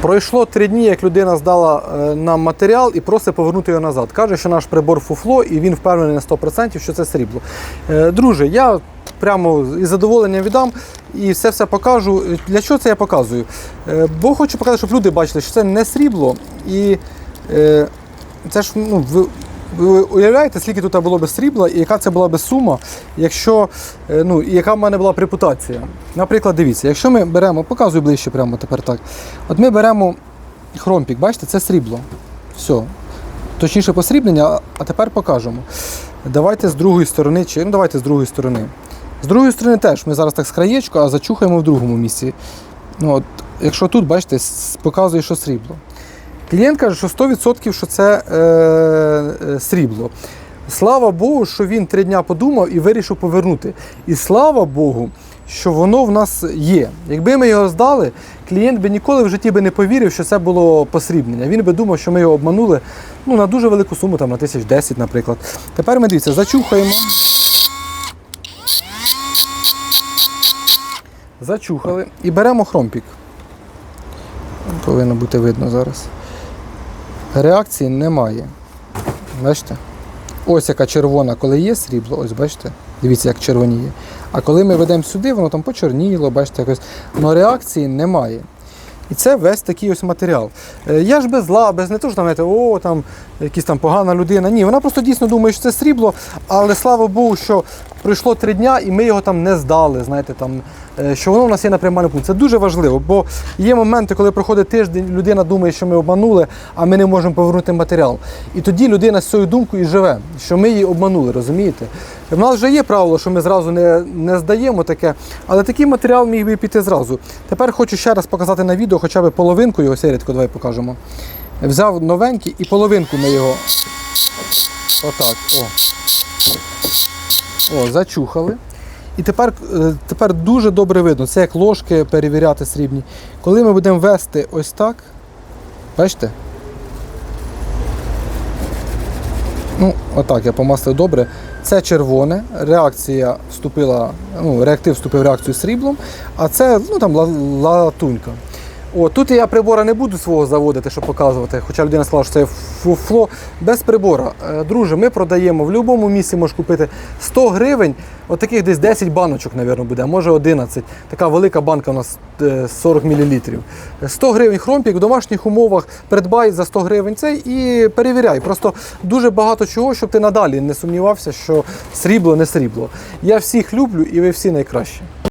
Пройшло три дні, як людина здала е, нам матеріал і просить повернути його назад. Каже, що наш прибор фуфло, і він впевнений на 100%, що це срібло. Е, Друже, я прямо із задоволенням віддам і все все покажу. Для чого це я показую? Е, Бо хочу показати, щоб люди бачили, що це не срібло. І е, це ж ну, ви, уявляєте, скільки тут було би срібла і яка це була би сума, якщо е, ну, і яка в мене була б репутація. Наприклад, дивіться, якщо ми беремо, показую ближче прямо тепер так. От ми беремо хромпік, бачите, це срібло. Все. Точніше посріблення, а- тепер покажемо. Давайте з другої сторони, чи ну давайте з другої сторони. З другої сторони теж ми зараз так з краєчку, а зачухаємо в другому місці. Ну, от, якщо тут, бачите, показує, що срібло. Клієнт каже, що 100% що це е, срібло. Слава Богу, що він три дня подумав і вирішив повернути. І слава Богу, що воно в нас є. Якби ми його здали, клієнт би ніколи в житті би не повірив, що це було посрібнення. Він би думав, що ми його обманули ну, на дуже велику суму, там, на тисяч десять, наприклад. Тепер ми дивіться, зачухаємо. Зачухали і беремо хромпік. Повинно бути видно зараз. Реакції немає. Бачите? Ось яка червона, коли є срібло, ось бачите, дивіться, як червоніє. А коли ми ведемо сюди, воно там почорніло, бачите, якось. Але реакції немає. І це весь такий ось матеріал. Е, Я ж без зла, без не то, що там, знаєте, о, там якась там погана людина. Ні, вона просто дійсно думає, що це срібло, але слава Богу, що пройшло три дня і ми його там не здали. Знаєте, там, е, що воно у нас є на приймальному пункті. Це дуже важливо, бо є моменти, коли проходить тиждень, людина думає, що ми обманули, а ми не можемо повернути матеріал. І тоді людина з цією думкою і живе, що ми її обманули, розумієте? В нас вже є правило, що ми зразу не, не здаємо таке, але такий матеріал міг би піти зразу. Тепер хочу ще раз показати на відео хоча б половинку його, середко, давай покажемо. Взяв новенький і половинку ми його. Отак. О. О, зачухали. І тепер, е, тепер дуже добре видно. Це як ложки перевіряти срібні. Коли ми будемо вести ось так, бачите? Ну, отак я помаслив добре. Це червоне, реакція вступила, ну, реактив вступив в реакцію сріблом, а це ну, там, ла- латунька. О, тут я прибора не буду свого заводити, щоб показувати, хоча людина сказала, що це фуфло без прибора. Е, Друже, ми продаємо в будь-якому місці можеш купити 100 гривень, от таких десь 10 баночок, мабуть, буде, а може 11. Така велика банка у нас е, 40 мл. 100 гривень хромпік в домашніх умовах придбай за 100 гривень цей і перевіряй. Просто дуже багато чого, щоб ти надалі не сумнівався, що срібло не срібло. Я всіх люблю і ви всі найкращі.